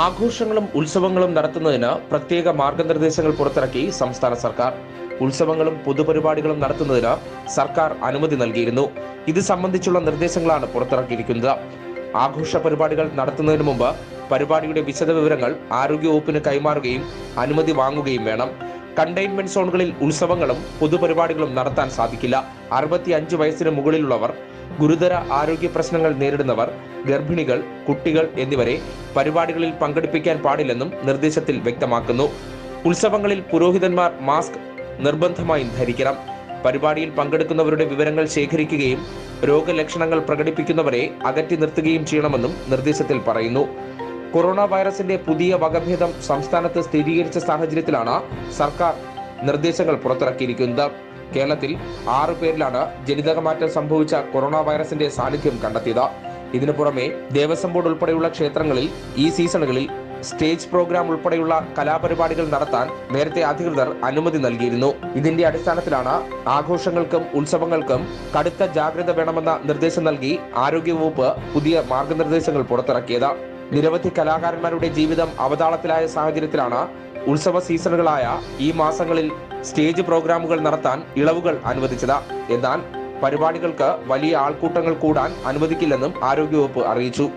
ആഘോഷങ്ങളും ഉത്സവങ്ങളും നടത്തുന്നതിന് പ്രത്യേക മാർഗനിർദ്ദേശങ്ങൾ പുറത്തിറക്കി സംസ്ഥാന സർക്കാർ. ഉത്സവങ്ങളും പൊതുപരിപാടികളും നടത്തുന്നതിന് സർക്കാർ അനുമതി നൽകിയിരുന്നു. ഇത് സംബന്ധിച്ചുള്ള നിർദ്ദേശങ്ങളാണ് പുറത്തിറക്കിയിരിക്കുന്നത്. ആഘോഷ പരിപാടികൾ നടത്തുന്നതിന് മുമ്പ് പരിപാടിയുടെ വിശദവിവരങ്ങൾ ആരോഗ്യവകുപ്പിന് കൈമാറുകയും അനുമതി വാങ്ങുകയും വേണം. കണ്ടെയ്ൻമെന്റ് സോണുകളിൽ ഉത്സവങ്ങളും പൊതുപരിപാടികളും നടത്താൻ സാധിക്കില്ല. അറുപത്തിയഞ്ച് വയസ്സിന് മുകളിലുള്ളവർ ഗുരുതര ആരോഗ്യ പ്രശ്നങ്ങൾ നേരിടുന്നവർ ഗർഭിണികൾ കുട്ടികൾ എന്നിവരെ പരിപാടികളിൽ പങ്കെടുപ്പിക്കാൻ പാടില്ലെന്നും നിർദ്ദേശത്തിൽ വ്യക്തമാക്കുന്നു. ഉത്സവങ്ങളിൽ പുരോഹിതന്മാർ മാസ്ക് നിർബന്ധമായും ധരിക്കണം. പരിപാടിയിൽ പങ്കെടുക്കുന്നവരുടെ വിവരങ്ങൾ ശേഖരിക്കുകയും രോഗലക്ഷണങ്ങൾ പ്രകടിപ്പിക്കുന്നവരെ അകറ്റി നിർത്തുകയും ചെയ്യണമെന്നും നിർദ്ദേശത്തിൽ പറയുന്നു. കൊറോണ വൈറസിന്റെ പുതിയ വകഭേദം സംസ്ഥാനത്ത് സ്ഥിരീകരിച്ച സാഹചര്യത്തിലാണ് സർക്കാർ നിർദ്ദേശങ്ങൾ പുറത്തിറക്കിയിരിക്കുന്നത്. കേരളത്തിൽ ആറു പേരിലാണ് ജനിതകമാറ്റം സംഭവിച്ച കൊറോണ വൈറസിന്റെ സാന്നിധ്യം കണ്ടെത്തിയത്. ഇതിനു പുറമെ ദേവസ്വം ബോർഡ് ഉൾപ്പെടെയുള്ള ക്ഷേത്രങ്ങളിൽ ഈ സീസണുകളിൽ സ്റ്റേജ് പ്രോഗ്രാം ഉൾപ്പെടെയുള്ള കലാപരിപാടികൾ നടത്താൻ നേരത്തെ അധികൃതർ അനുമതി നൽകിയിരുന്നു. ഇതിന്റെ അടിസ്ഥാനത്തിലാണ് ആഘോഷങ്ങൾക്കും ഉത്സവങ്ങൾക്കും കടുത്ത ജാഗ്രത വേണമെന്ന നിർദ്ദേശം നൽകി ആരോഗ്യവകുപ്പ് പുതിയ മാർഗനിർദ്ദേശങ്ങൾ പുറത്തിറക്കിയത്. നിരവധി കലാകാരന്മാരുടെ ജീവിതം അവതാളത്തിലായ സാഹചര്യത്തിലാണ് ഉത്സവ സീസണുകളായ ഈ മാസങ്ങളിൽ സ്റ്റേജ് പ്രോഗ്രാമുകൾ നടത്താൻ ഇളവുകൾ അനുവദിച്ചത്. എന്നാൽ പരിപാടികൾക്ക് വലിയ ആൾക്കൂട്ടങ്ങൾ കൂടാൻ അനുവദിക്കില്ലെന്നും ആരോഗ്യവകുപ്പ് അറിയിച്ചു.